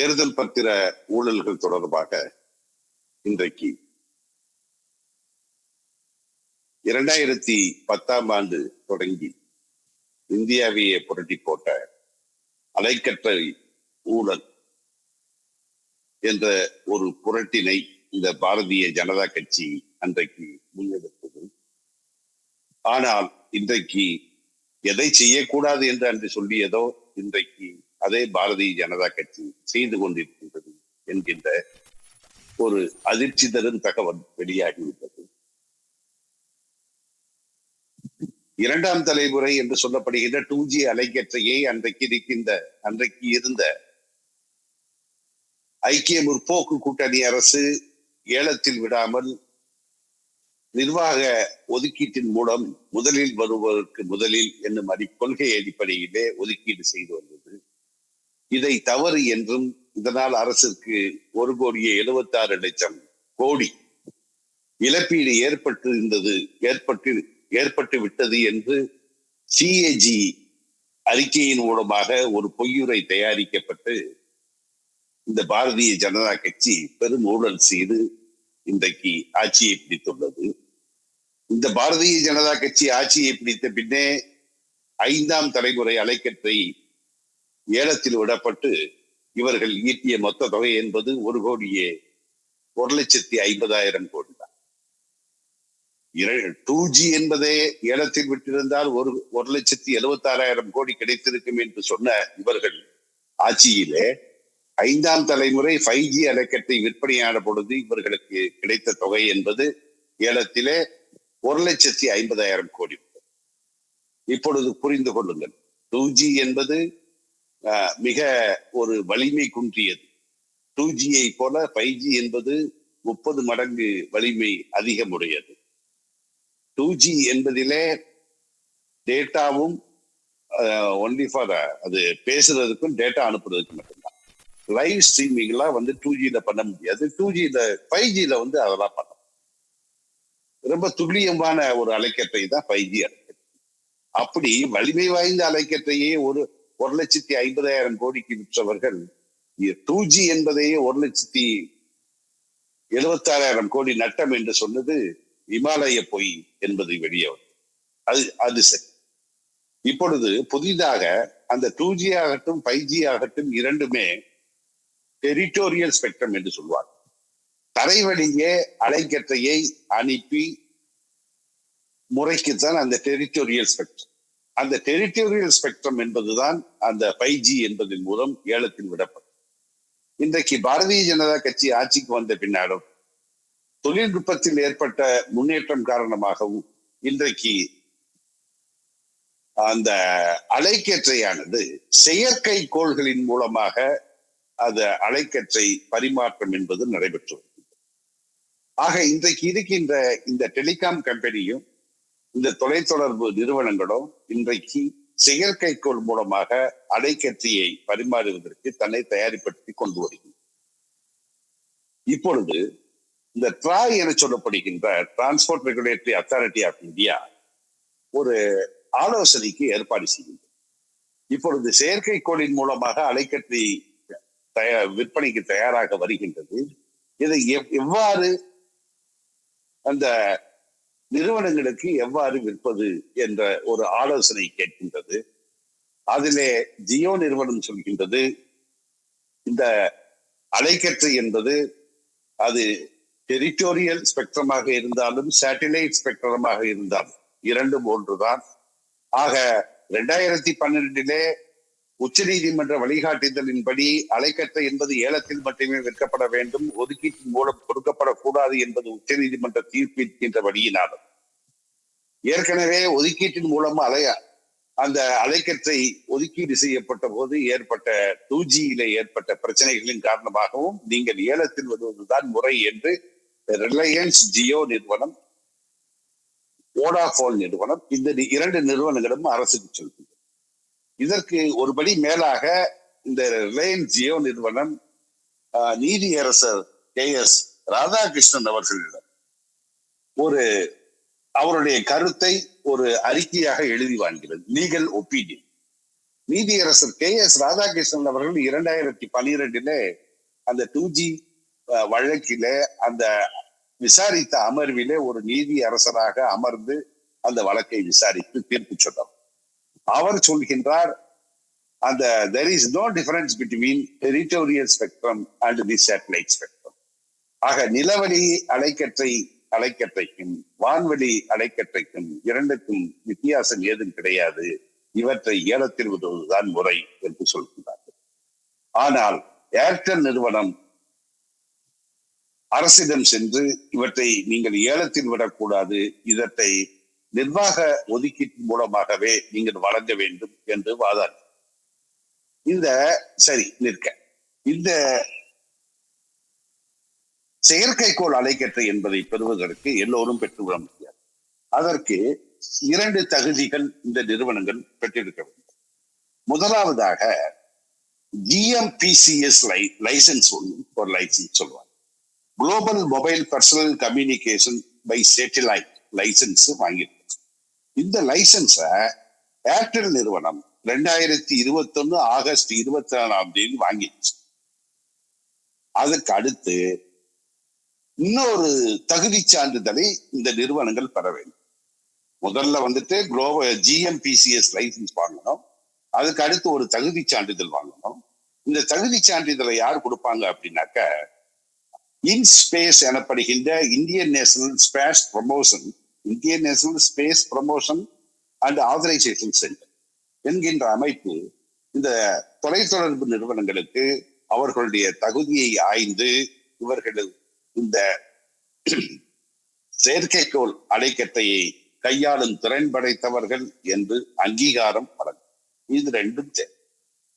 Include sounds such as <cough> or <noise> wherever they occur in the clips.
தேர்தல் பத்திர ஊழல்கள் தொடர்பாக இன்றைக்கு இரண்டாயிரத்தி பத்தாம் ஆண்டு தொடங்கி இந்தியாவையே புரட்டி போட்ட அலைக்கற்றை ஊழல் என்ற ஒரு புரட்டினை இந்த பாரதிய ஜனதா கட்சி அன்றைக்கு முன்னெடுத்தது. ஆனால் இன்றைக்கு எதை செய்யக்கூடாது என்று அன்று சொல்லியதோ இன்றைக்கு அதே பாரதிய ஜனதா கட்சி செய்து கொண்டிருக்கின்றது என்கின்ற ஒரு அதிர்ச்சி தரும் தகவல் வெளியாகிவிட்டது. இரண்டாம் தலைமுறை என்று சொல்லப்படுகின்ற டூ ஜி அலைக்கற்றையை அன்றைக்கு இருக்கின்ற அன்றைக்கு இருந்த ஐக்கிய முற்போக்கு கூட்டணி அரசு ஏலத்தில் விடாமல் நிர்வாக ஒதுக்கீட்டின் மூலம் முதலில் வருவதற்கு முதலில் என்னும் அடி கொள்கை அடிப்படையிலே ஒதுக்கீடு செய்து வந்தது. இதை தவறு என்றும் இதனால் அரசுக்கு ஒரு கோடியே எழுபத்தி ஆறு லட்சம் கோடி இழப்பீடு ஏற்பட்டு இருந்தது ஏற்பட்டு ஏற்பட்டு விட்டது என்று சிஏஜி அறிக்கையின் மூலமாக ஒரு பொய்யுரை தயாரிக்கப்பட்டு இந்த பாரதிய ஜனதா கட்சி பெரும் ஊழல் செய்து இன்றைக்கு ஆட்சியை பிடித்துள்ளது. இந்த பாரதிய ஜனதா கட்சி ஆட்சியை பிடித்த பின்னே ஐந்தாம் தலைமுறை அலைக்கற்றை ஏலத்தில் விடப்பட்டு இவர்கள் ஈட்டிய மொத்த தொகை என்பது ஒரு கோடியே ஒரு லட்சத்தி ஐம்பதாயிரம் கோடி தான். டூ ஜி என்பதே ஏலத்தில் விட்டிருந்தால் ஒரு ஒரு லட்சத்தி எழுபத்தி ஆறாயிரம் கோடி கிடைத்திருக்கும் என்று சொன்ன இவர்கள் ஆட்சியிலே ஐந்தாம் தலைமுறை ஃபைவ் ஜி அலைக்கட்டை விற்பனையான பொழுது இவர்களுக்கு கிடைத்த தொகை என்பது ஏலத்திலே ஒரு லட்சத்தி ஐம்பதாயிரம் கோடி. இப்பொழுது புரிந்து கொள்ளுங்கள். டூ ஜி என்பது மிக ஒரு வலிமை குன்றியது. டூ ஜியை போல ஃபைவ் ஜி என்பது முப்பது மடங்கு வலிமை அதிகமுடையது. டூ ஜி என்பதிலே டேட்டாவும் ஒன்லி ஃபார் அது பேசுறதுக்கும் டேட்டா அனுப்புறதுக்கு மட்டும்தான். லைவ் ஸ்ட்ரீமிங்லாம் வந்து டூ ஜில பண்ண முடியாது. டூ ஜியில் ஃபைவ் ஜில வந்து அதெல்லாம் பண்ண ரொம்ப துல்லியமான ஒரு அலைக்கற்றை தான் ஃபைவ் ஜி அலைக்கற்றை. அப்படி வலிமை வாய்ந்த அலைக்கற்றையே ஒரு ஒரு லட்சத்தி ஐம்பதாயிரம் கோடிக்கு விற்றவர்கள் டூ ஜி என்பதையே ஒரு லட்சத்தி எழுபத்தாறாயிரம் கோடி நட்டம் என்று சொன்னது இமாலய பொய் என்பது வெளியே அது அது சரி. இப்பொழுது புதிதாக அந்த டூ ஜி ஆகட்டும் ஃபைவ் ஜி ஆகட்டும் இரண்டுமே டெரிட்டோரியல் ஸ்பெக்ட்ரம் என்று சொல்வார் தரைவழியே அலைக்கற்றையை அனுப்பி முறைக்குத்தான் அந்த டெரிட்டோரியல் ஸ்பெக்ட்ரம் அந்த டெரிட்டோரியல் ஸ்பெக்ட்ரம் என்பதுதான் அந்த ஃபைவ் ஜி என்பதன் மூலம் ஏலத்தில் விடப்படும். இன்றைக்கு பாரதிய ஜனதா கட்சி ஆட்சிக்கு வந்த பின்னாலும் தொழில்நுட்பத்தில் ஏற்பட்ட முன்னேற்றம் காரணமாகவும் இன்றைக்கு அந்த அலைக்கற்றையானது செயற்கை கோள்களின் மூலமாக அந்த அலைக்கற்றை பரிமாற்றம் என்பது நடைபெற்று ஆக இன்றைக்கு இருக்கின்ற இந்த டெலிகாம் கம்பெனியும் இந்த தொலைத்தொடர்பு நிறுவனங்களும் இன்றைக்கு செயற்கைக்கோள் மூலமாக அலைக்கற்றியை பரிமாறுவதற்கு தன்னை தயாரிப்படுத்தி கொண்டு வருகிறது. இப்பொழுது இந்த ட்ராய் என சொல்லப்படுகின்ற transport regulatory authority of India ஒரு ஆலோசனைக்கு ஏற்பாடு செய்கின்றது. இப்பொழுது செயற்கைக்கோளின் மூலமாக அலைக்கற்றி தய விற்பனைக்கு தயாராக வருகின்றது. இதை எவ்வாறு அந்த நிறுவனங்களுக்கு எவ்வாறு விற்பது என்ற ஒரு ஆலோசனை கேட்கின்றது. அதிலே ஜியோ நிறுவனம் சொல்கின்றது இந்த அலைக்கற்றை என்பது அது டெரிட்டோரியல் ஸ்பெக்ட்ரமாக இருந்தாலும் சேட்டிலைட் ஸ்பெக்ட்ரமாக இருந்தாலும் இரண்டும் ஒன்றுதான் ஆக ரெண்டாயிரத்தி பன்னிரெண்டிலே உச்ச நீதிமன்ற வழிகாட்டுதலின்படி அலைக்கற்றை என்பது ஏலத்தில் மட்டுமே விற்கப்பட வேண்டும் ஒதுக்கீட்டின் மூலம் கொடுக்கப்படக்கூடாது என்பது உச்ச நீதிமன்ற தீர்ப்பிற்கின்றபடியினாலும் ஏற்கனவே ஒதுக்கீட்டின் மூலம் அலைய அந்த அலைக்கற்றை ஒதுக்கீடு செய்யப்பட்ட போது ஏற்பட்ட டூஜியில ஏற்பட்ட பிரச்சனைகளின் காரணமாகவும் நீங்கள் ஏலத்தில் வருவதுதான் முறை என்று ரிலையன்ஸ் ஜியோ நிறுவனம் ஓடாபோன் நிறுவனம் இந்த இரண்டு நிறுவனங்களும் அரசுக்கு சொல்கிறது இதற்கு ஒருபடி மேலாக இந்த ரிலையன்ஸ் ஜியோ நிறுவனம் நீதியரசர் கே எஸ் ராதாகிருஷ்ணன் அவர்களிடம் ஒரு அவருடைய கருத்தை ஒரு அறிக்கையாக எழுதி வாங்கிறது லீகல் ஒப்பீனியன் நீதியரசர் கே எஸ் ராதாகிருஷ்ணன் அவர்கள் இரண்டாயிரத்தி பனிரெண்டுல அந்த டூ ஜி வழக்கிலே அந்த விசாரித்த அமர்விலே ஒரு நீதி அரசராக அமர்ந்து அந்த வழக்கை விசாரித்து தீர்ப்பு சொன்னார். அவர் சொல்கின்றார் அந்த there is no difference between territorial spectrum and the satellite spectrum ஆக நிலவழி அலைக்கற்றை அலைக்கற்றைக்கும் வான்வெளி அலைக்கற்றைக்கும் இரண்டுக்கும் வித்தியாசம் ஏதும் கிடையாது. இவற்றை ஏலத்தில் விடுவதுதான் முறை என்று சொல்கிறார்கள் ஆனால் ஏர்டெல் நிறுவனம் அரசிடம் சென்று இவற்றை நீங்கள் ஏலத்தில் விடக்கூடாது இதற்றை நிர்வாக ஒதுக்கீட்டு மூலமாகவே நீங்கள் வழங்க வேண்டும் என்று வாதாடி. இந்த சரி நிற்க. இந்த செயற்கைக்கோள் அலைக்கற்றை என்பதை பெறுவதற்கு எல்லோரும் பெற்றுவிட முடியாது. அதற்கு இரண்டு தகுதிகள் இந்த நிறுவனங்கள் பெற்றிருக்க வேண்டும். முதலாவதாக ஜிஎம்பிசிஎஸ் லை லைசன்ஸ் ஒன்று ஒரு லைசன்ஸ் சொல்லுவாங்க. Global mobile personal communication by satellite licence வாங்கியிருக்கு இந்த லைசன்ஸை ஏர்டெல் நிறுவனம் ரெண்டாயிரத்தி இருபத்தொன்னு ஆகஸ்ட் இருபத்தி நாலாம் தேதி வாங்கிடுச்சு. அதுக்கு அடுத்து இன்னொரு தகுதி சான்றிதழை இந்த நிறுவனங்கள் பெற வேண்டும். முதல்ல வந்துட்டு குளோபல் ஜிஎம்பிசிஎஸ் லைசன்ஸ் வாங்கணும். அதுக்கு அடுத்து ஒரு தகுதி சான்றிதழ் வாங்கணும். இந்த தகுதி சான்றிதழை யார் கொடுப்பாங்க அப்படின்னாக்க இன் ஸ்பேஸ் எனப்படுகின்ற Indian national space promotion Indian national space promotion and authorisation centre என்கின்ற அமைப்பு இந்த தொலைத்தொடர்பு நிறுவனங்களுக்கு அவர்களுடைய தகுதியை ஆய்ந்து இவர்கள் இந்த <clears throat> செயற்கைக்கோள் அலைக்கட்டையை கையாளும் திறன் படைத்தவர்கள் என்று அங்கீகாரம் வழங்கும். இது ரெண்டும்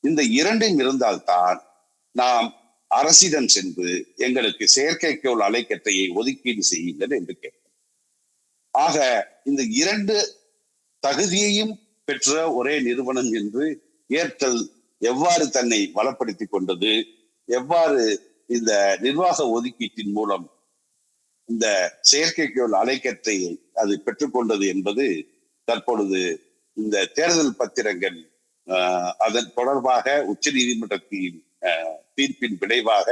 இந்த இரண்டும் இருந்தால்தான் நாம் அரசிடம் சென்று எங்களுக்கு செயற்கைக்கோள் அலைக்கட்டையை ஒதுக்கீடு செய்யுங்கள் என்று கேட்கும். ஆக இந்த இரண்டு தகுதியையும் பெற்ற ஒரே நிறுவனம் என்று ஏர்டெல் எவ்வாறு தன்னை வளப்படுத்தி கொண்டது எவ்வாறு இந்த நிர்வாக ஒதுக்கீட்டின் மூலம் இந்த செயற்கைக்கோள் அலைக்கற்றையை அது பெற்றுக்கொண்டது என்பது தற்பொழுது இந்த தேர்தல் பத்திரங்கள் அதன் தொடர்பாக உச்ச நீதிமன்றத்தின் தீர்ப்பின் விளைவாக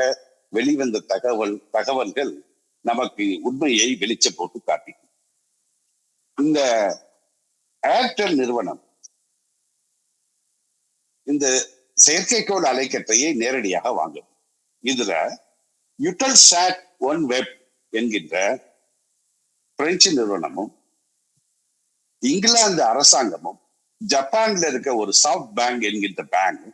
வெளிவந்த தகவல் தகவல்கள் நமக்கு உண்மையை வெளிச்ச போட்டு காட்டி இந்த ஏர்டெல் நிறுவனம் இந்த செயற்கைக்கோள் அலைக்கற்றையை நேரடியாக வாங்கும். இதுல யுட்டல் சாட் ஒன் வெப் என்கின்ற பிரெஞ்சு நிறுவனமும் இங்கிலாந்து அரசாங்கமும் ஜப்பான்ல இருக்க ஒரு சாஃப்ட் பேங்க் என்கின்ற பேங்க்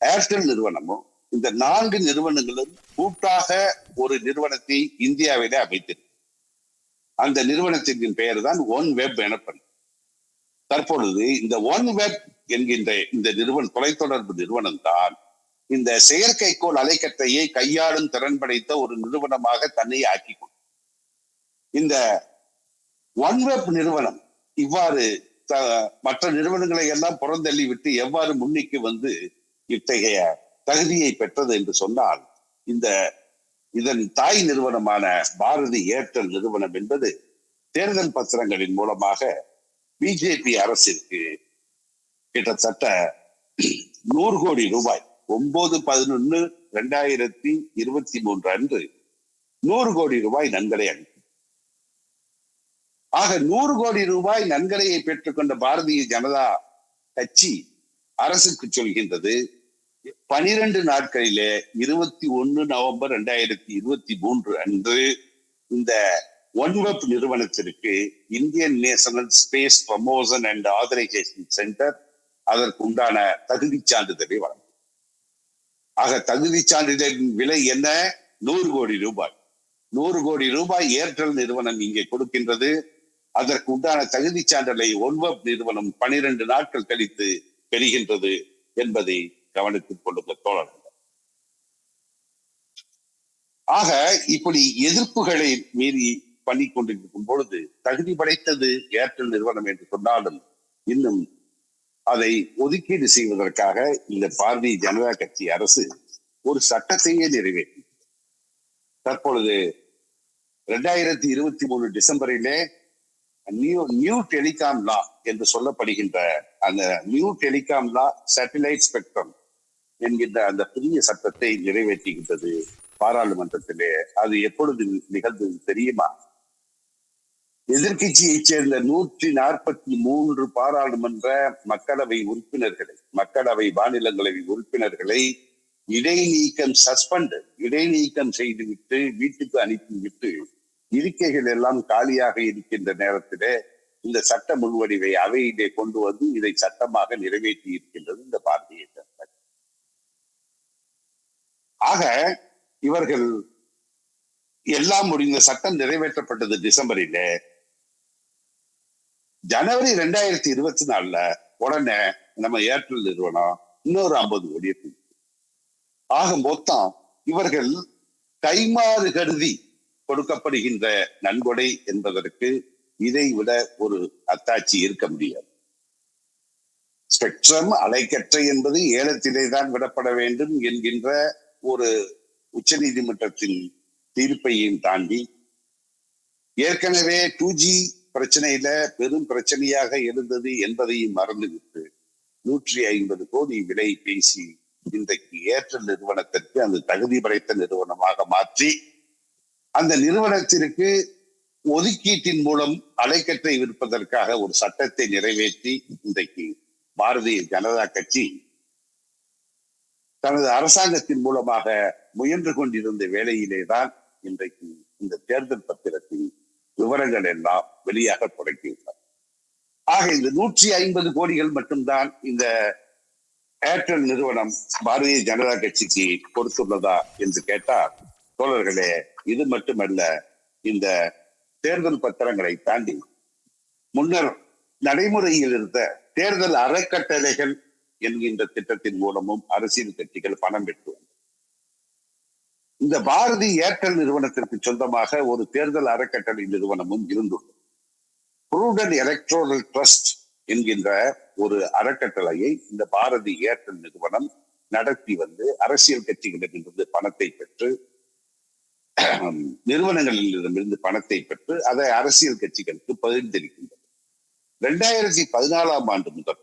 ஏர்டெல் நிறுவனமும் இந்த நான்கு நிறுவனங்களும் கூட்டாக ஒரு நிறுவனத்தை இந்தியாவிலே அமைத்திருக்கு. அந்த நிறுவனத்தின் பெயர் தான் ஒன் வெப் எனப்படும். தற்பொழுது இந்த ஒன் வெப் என்கின்ற இந்த நிறுவனம் தொலைத்தொடர்பு நிறுவனம் தான் இந்த செயற்கைக்கோள் அலைக்கட்டையை கையாளும் திறன் படைத்த ஒரு நிறுவனமாக தன்னை ஆக்கி இந்த ஒன்வெப் நிறுவனம் இவ்வாறு மற்ற நிறுவனங்களை எல்லாம் புறந்தள்ளி விட்டு எவ்வாறு முன்னிக்கு வந்து இத்தகைய தகுதியை பெற்றது என்று சொன்னால் இந்த இதன் தாய் நிறுவனமான பாரதி ஏர்டெல் நிறுவனம் என்பது தேர்தல் பத்திரங்களின் மூலமாக பிஜேபி அரசிற்கு கிட்டத்தட்ட நூறு கோடி ரூபாய் ஒன்பது பதினொன்னு ரெண்டாயிரத்தி இருபத்தி மூன்று அன்று நூறு கோடி ரூபாய் நன்கொடை ஆக நூறு கோடி ரூபாய் நன்கொடையை பெற்றுக்கொண்ட பாரதிய ஜனதா கட்சி அரசுக்கு சொல்கின்றது பனிரெண்டு நாட்களிலே இருபத்தி ஒன்னு நவம்பர் ரெண்டாயிரத்தி இருபத்தி மூன்று அன்று இந்த ஒன்வெப் நிறுவனத்திற்கு Indian national space promotion and authorisation centre அதற்கு உண்டான தகுதி சான்றிதழை வழங்கும் ஆக தகுதி சான்றிதழின் விலை என்ன? நூறு கோடி ரூபாய். நூறு கோடி ரூபாய் ஏர்டெல் நிறுவனம் இங்கே கொடுக்கின்றது. அதற்கு உண்டான தகுதி சான்றிதழை ஒன்வப் நிறுவனம் பனிரெண்டு நாட்கள் கழித்து பெறுகின்றது என்பதை கவனத்தில் கொள்ளுங்கள் தோழர்கள். ஆக இப்படி எதிர்ப்புகளை மீறி பண்ணி கொண்டிருக்கும் பொழுது தகுதி படைத்தது ஏர்டெல் நிறுவனம் என்று சொன்னாலும் இன்னும் அதை ஒதுக்கீடு செய்வதற்காக இந்த பாரதிய ஜனதா கட்சி அரசு ஒரு சட்டத்தையே நிறைவேற்றி தற்பொழுது இரண்டாயிரத்தி இருபத்தி மூணு டிசம்பரிலே நியூ நியூ டெலிகாம் லா என்று சொல்லப்படுகின்ற அந்த new telecom law satellite spectrum என்கின்ற அந்த புதிய சட்டத்தை நிறைவேற்றுகின்றது பாராளுமன்றத்திலே. அது எப்பொழுது நிகழ்ந்தது தெரியுமா? எதிர்கட்சியைச் சேர்ந்த நூற்றி நாற்பத்தி மூன்று பாராளுமன்ற மக்களவை உறுப்பினர்களை மக்களவை மாநிலங்களவை உறுப்பினர்களை இடைநீக்கம் சஸ்பெண்ட் இடைநீக்கம் செய்துவிட்டு வீட்டுக்கு அனுப்பிவிட்டு இருக்கைகள் எல்லாம் காலியாக இருக்கின்ற நேரத்திலே இந்த சட்ட முன்வடிவை அவையிலே கொண்டு வந்து இதை சட்டமாக நிறைவேற்றி இருக்கின்றது இந்த பாரதிய ஜனதா ஆக இவர்கள் எல்லாம் முடிந்த சட்டம் நிறைவேற்றப்பட்டது டிசம்பரிலே. ஜனவரி ரெண்டாயிரத்தி இருபத்தி நாலுல உடனே நம்ம ஏர்டெல் நிறுவனம் இன்னொரு ஐம்பது கோடியை ஆக மொத்தம் இவர்கள் கைமாறு கருதி கொடுக்கப்படுகின்ற நன்கொடை என்பதற்கு இதை விட ஒரு அத்தாட்சி இருக்க முடியாது. ஸ்பெக்ட்ரம் அலைக்கற்றை என்பது ஏலத்திலே தான் விடப்பட வேண்டும் என்கின்ற ஒரு உச்ச நீதிமன்றத்தின் தீர்ப்பையும் தாண்டி ஏற்கனவே டூ ஜி பிரச்சனையில பெரும் பிரச்சனையாக இருந்தது என்பதையும் மறந்துவிட்டு நூற்றி ஐம்பது கோடி விலை பேசி இன்றைக்கு ஏர்டெல் நிறுவனத்திற்கு அந்த தகுதி படைத்த நிறுவனமாக மாற்றி அந்த நிறுவனத்திற்கு ஒதுக்கீட்டின் மூலம் அலைக்கற்றை விற்பதற்காக ஒரு சட்டத்தை நிறைவேற்றி இன்றைக்கு பாரதிய ஜனதா கட்சி தனது அரசாங்கத்தின் மூலமாக முயன்று கொண்டிருந்த வேளையிலே தான் இன்றைக்கு இந்த தேர்தல் பத்திரத்தின் விவரங்கள் எல்லாம் வெளியாக தொடங்கியுள்ளன ஆக இந்த நூற்றி ஐம்பது கோடிகள் மட்டும்தான் இந்த ஏர்டெல் நிறுவனம் பாரதிய ஜனதா கட்சிக்கு கொடுத்துள்ளதா என்று கேட்டால் தோழர்களே இது மட்டுமல்ல இந்த தேர்தல் பத்திரங்களை தாண்டி முன்னர் நடைமுறையில் இருந்த தேர்தல் அறக்கட்டளைகள் என்கின்ற திட்டத்தின் மூலமும் அரசியல் கட்சிகள் பணம் பெற்று இந்த பாரதி ஏர்டெல் நிறுவனத்திற்கு சொந்தமாக ஒரு தேர்தல் அறக்கட்டளை நிறுவனமும் இருந்துள்ளது. ப்ரூடன் எலக்ட்ரோனல் ட்ரஸ்ட் என்கின்ற ஒரு அறக்கட்டளையை இந்த பாரதி ஏர்டெல் நிறுவனம் நடத்தி வந்து அரசியல் கட்சிகளிடமிருந்து பணத்தை பெற்று நிறுவனங்களிலிருந்து பணத்தை பெற்று அதை அரசியல் கட்சிகளுக்கு பகிர்ந்திருக்கின்றது இரண்டாயிரத்தி பதினாலாம் ஆண்டு முதல்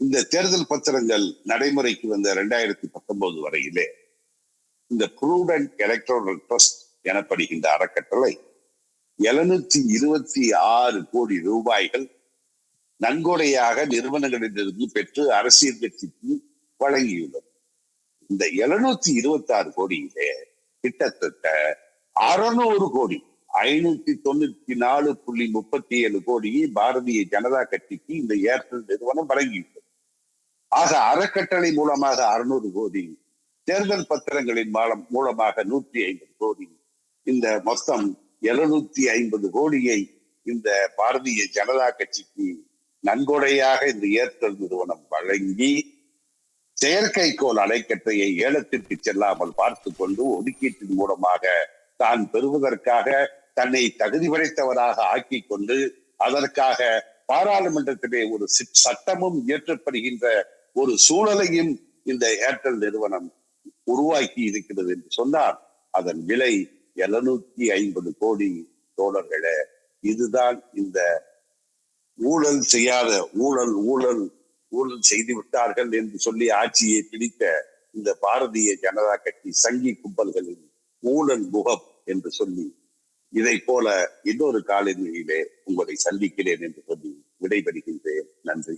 இந்த தேர்தல் பத்திரங்கள் நடைமுறைக்கு வந்த ரெண்டாயிரத்தி பத்தொன்பது வரையிலே இந்த ப்ரூடன் எலக்ட்ரானல் ட்ரஸ்ட் எனப்படுகின்ற அறக்கட்டளை எழுநூத்தி இருபத்தி ஆறு கோடி ரூபாய்கள் நன்கொடையாக நிறுவனங்களிலிருந்து பெற்று அரசியல் கட்சிக்கு வழங்கியுள்ளது. இந்த எழுநூத்தி இருபத்தி ஆறு கோடியிலே கிட்டத்தட்ட அறுநூறு கோடி ஐநூத்தி தொண்ணூத்தி நாலு புள்ளி முப்பத்தி ஏழு கோடியை பாரதிய ஜனதா கட்சிக்கு இந்த ஏர்டெல் நிறுவனம் வழங்கியுள்ளது. ஆக அறக்கட்டளை மூலமாக அறுநூறு கோடி தேர்தல் பத்திரங்களின் மூலம் மூலமாக நூற்றி ஐம்பது கோடி இந்த மொத்தம் எழுநூத்தி ஐம்பது கோடியை இந்த பாரதிய ஜனதா கட்சிக்கு நன்கொடையாக இந்த ஏர்டெல் நிறுவனம் வழங்கி செயற்கைக்கோள் அலைக்கற்றையை ஏலத்திற்கு செல்லாமல் பார்த்து கொண்டு ஒதுக்கீட்டின் மூலமாக தான் பெறுவதற்காக தன்னை தகுதி படைத்தவராக ஆக்கி கொண்டு அதற்காக பாராளுமன்றத்திலே ஒரு சட்டமும் இயற்றப்படுகின்ற ஒரு சூழலையும் இந்த ஏர்டெல் நிறுவனம் உருவாக்கி இருக்கிறது என்று சொன்னால் அதன் விலை எழுநூத்தி ஐம்பது கோடி தோழர்களே இதுதான் இந்த ஊழல் செய்யாத ஊழல் ஊழல் ஊழல் செய்து விட்டார்கள் என்று சொல்லி ஆட்சியை பிடித்த இந்த பாரதிய ஜனதா கட்சி சங்கி கும்பல்களின் ஊழல் முகம் என்று சொல்லி இதை போல இன்னொரு காலநிலையிலே உங்களை சந்திக்கிறேன் என்று சொல்லி விடைபெறுகின்றேன். நன்றி